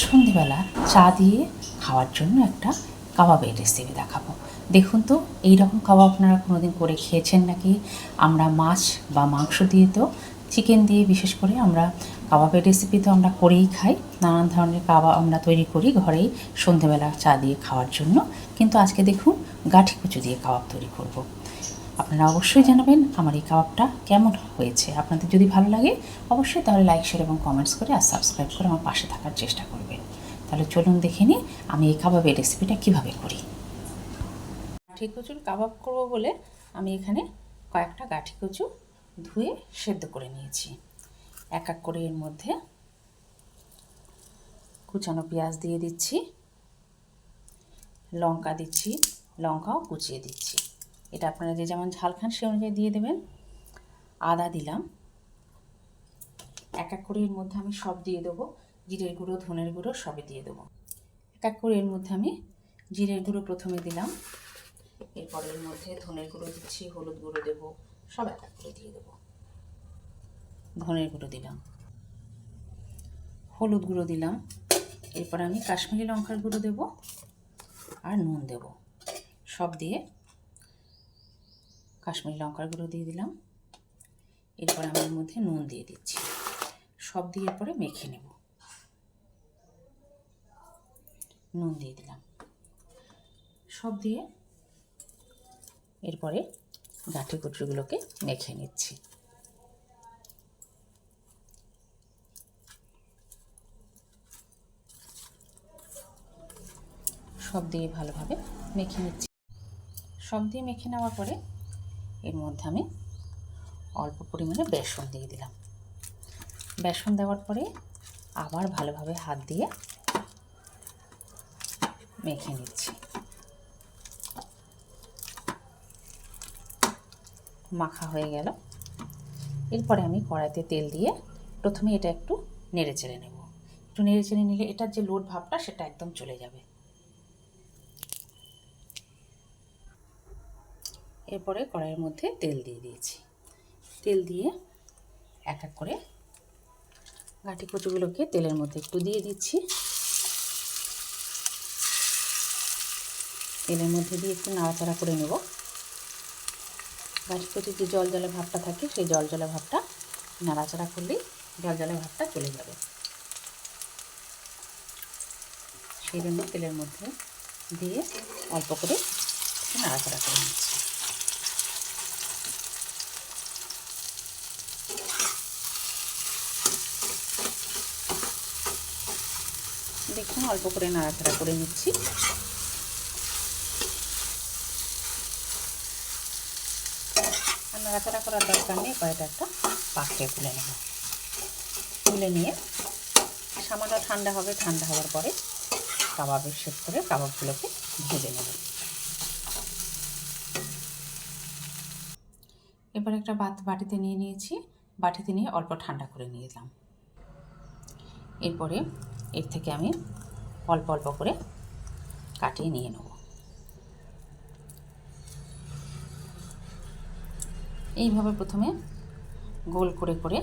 সন্ধেবেলা চা দিয়ে খাওয়ার জন্য একটা কাবাবের রেসিপি দেখাবো। দেখুন তো এই রকম কাবাব আপনারা কোনোদিন করে খেয়েছেন নাকি? আমরা মাছ বা মাংস দিয়ে তো চিকেন দিয়ে বিশেষ করে আমরা কাবাবের রেসিপি তো আমরা করেই খাই। নানান ধরনের কাবাব আমরা তৈরি করি ঘরেই সন্ধেবেলা চা দিয়ে খাওয়ার জন্য। কিন্তু আজকে দেখুন, গাঠি কুচু দিয়ে কাবাব তৈরি করব। আপনারা অবশ্যই জানাবেন আমার এই কাবাবটা কেমন হয়েছে। আপনাদের যদি ভালো লাগে, অবশ্যই তাহলে লাইক শেয়ার এবং কমেন্টস করে আর সাবস্ক্রাইব করে আমার পাশে থাকার চেষ্টা করবেন। তাহলে চলুন দেখে নিই আমি এই কাবাবের রেসিপিটা কীভাবে করি। গাঠি কচুর কাবাব করব বলে আমি এখানে কয়েকটা গাঠি কচু ধুয়ে সেদ্ধ করে নিয়েছি। এক এক করে এর মধ্যে কুচানো পেঁয়াজ দিয়ে দিচ্ছি, লঙ্কা দিচ্ছি, লঙ্কাও কুচিয়ে দিচ্ছি। এটা আপনারা যে যেমন ঝাল খান, সে অনুযায়ী দিয়ে দেবেন। আদা দিলাম। এক এক করে এর মধ্যে আমি সব দিয়ে দেবো। জিরের গুঁড়ো, ধনের গুঁড়ো সবই দিয়ে দেবো। এক এক করে এর মধ্যে আমি জিরের গুঁড়ো প্রথমে দিলাম। এরপর এর মধ্যে ধনের গুঁড়ো দিচ্ছি, হলুদ গুঁড়ো দেবো, সব এক এক করে দিয়ে দেবো। ধনের গুঁড়ো দিলাম। হলুদ গুঁড়ো দিলাম। এরপর আমি কাশ্মীরি লঙ্কার গুঁড়ো দেব আর নুন দেব। সব দিয়ে কাশ্মীরি লঙ্কার গুঁড়ো দিয়ে দিলাম। এরপর আমি এর মধ্যে নুন দিয়ে দিচ্ছি। সব দিয়ে পরে মেখে নেব। নুন দিয়ে দিলাম। সব দিয়ে এরপরে গাঁঠি কুচুগুলোকে মেখে নিচ্ছি। সব দিয়ে ভালোভাবে মেখে নিচ্ছি। সব দিয়ে মেখে নেওয়ার পরে এর মধ্যে আমি অল্প পরিমাণে বেসন দিয়ে দিলাম। বেসন দেওয়ার পরে আবার ভালোভাবে হাত দিয়ে মেখে নিচ্ছি। মাখা হয়ে গেল। এরপরে আমি কড়াইতে তেল দিয়ে প্রথমে এটা একটু নেড়ে চেড়ে নেব। একটু নেড়ে চেড়ে নিলে এটার যে লোড ভাবটা সেটা একদম চলে যাবে। এরপরে কড়াইয়ের মধ্যে তেল দিয়ে দিয়েছি। তেল দিয়ে এক এক করে গাঁটি কচুগুলোকে তেলের মধ্যে একটু দিয়ে দিচ্ছি। তেলের মধ্যে দিয়ে একটু নাড়াচাড়া করে নেব। গাঁটি কচুর যে জল জলে ভাবটা থাকে, সেই জল জলে ভাবটা নাড়াচাড়া করলেই জল জলে ভাবটা চলে যাবে। সেই জন্য তেলের মধ্যে দিয়ে অল্প করে নাড়াচাড়া করে নিচ্ছি। দেখুন, অল্প করে নাড়াচাড়া করে নিচ্ছি। আর নাড়াচাড়া করার দরকার নেই, কয়েকটা একটা পাত্রে তুলে নেব। তুলে নিয়ে সামান্য ঠান্ডা হবে, ঠান্ডা হওয়ার পরে কাবাবের শেপ করে কাবাবগুলোকে ভেজে নেব। এবার একটা বাত বাটিতে নিয়ে নিয়েছি, বাটিতে নিয়ে অল্প ঠান্ডা করে নিলাম এরপরে এর থেকে আমি অল্প অল্প করে কাটিয়ে নিয়ে নেব। এইভাবে প্রথমে গোল করে করে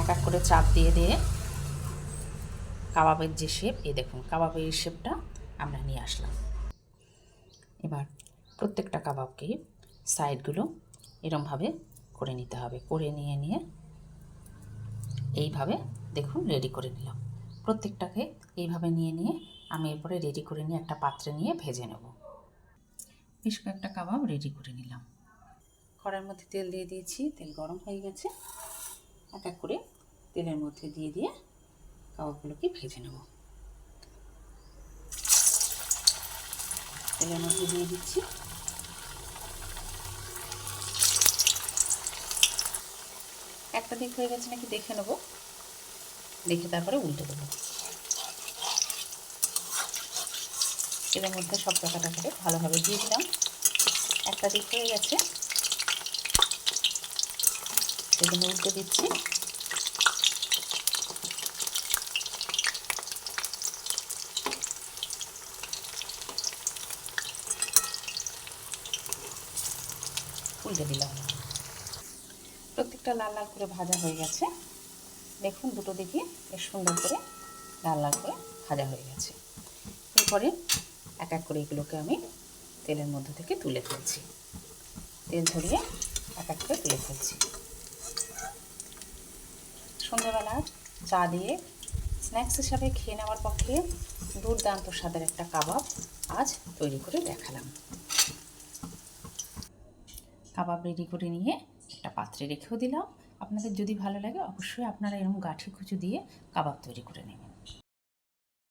এক এক করে চাপ দিয়ে দিয়ে কাবাবের যে শেপ এ দেখুন, কাবাবের শেপটা আমরা নিয়ে আসলাম। এবার প্রত্যেকটা কাবাবকে সাইডগুলো এরমভাবে করে নিতে হবে। করে নিয়ে নিয়ে এইভাবে দেখুন রেডি করে নিলাম। প্রত্যেকটাকে এইভাবে নিয়ে নিয়ে আমি এরপরে রেডি করে নিয়ে একটা পাত্রে নিয়ে ভেজে নেব। বেশ কয়েকটা কাবাব রেডি করে নিলাম। কড়ার মধ্যে তেল দিয়ে দিয়েছি, তেল গরম হয়ে গেছে। এক এক করে তেলের মধ্যে দিয়ে দিয়ে কাবাবগুলোকে ভেজে নেব। তেলের মধ্যে দিয়ে দিচ্ছি একটা দিক হয়ে গেছে নাকি দেখে নেব। দেখে তারপরে উল্টে দেবো। এর মধ্যে সব টাকাটা করে ভালোভাবে দিয়ে দিলাম। একটা দিক হয়ে গেছে। সেজন্য উল্টে দিচ্ছি। উল্টে দিলাম। প্রত্যেকটা লাল লাল করে ভাজা হয়ে গেছে। দেখুন দুটো দিকে বেশ সুন্দর করে লাল লাল করে ভাজা হয়ে গেছে। এরপরে এক এক করে এগুলোকে আমি তেলের মধ্যে থেকে তুলে ফেলছি। তেল ধরিয়ে এক এক করে তুলে ফেলছি। সন্ধ্যাবেলা চা দিয়ে স্ন্যাক্স হিসাবে খেয়ে নেওয়ার পক্ষে দুর্দান্ত স্বাদের একটা কাবাব আজ তৈরি করে দেখালাম। কাবাব রেডি করে নিয়ে একটা পাত্রে রেখেও দিলাম। আপনাদের যদি ভালো লাগে, অবশ্যই আপনারা এরকম গাঠি কুচু দিয়ে কাবাব তৈরি করে নেবেন।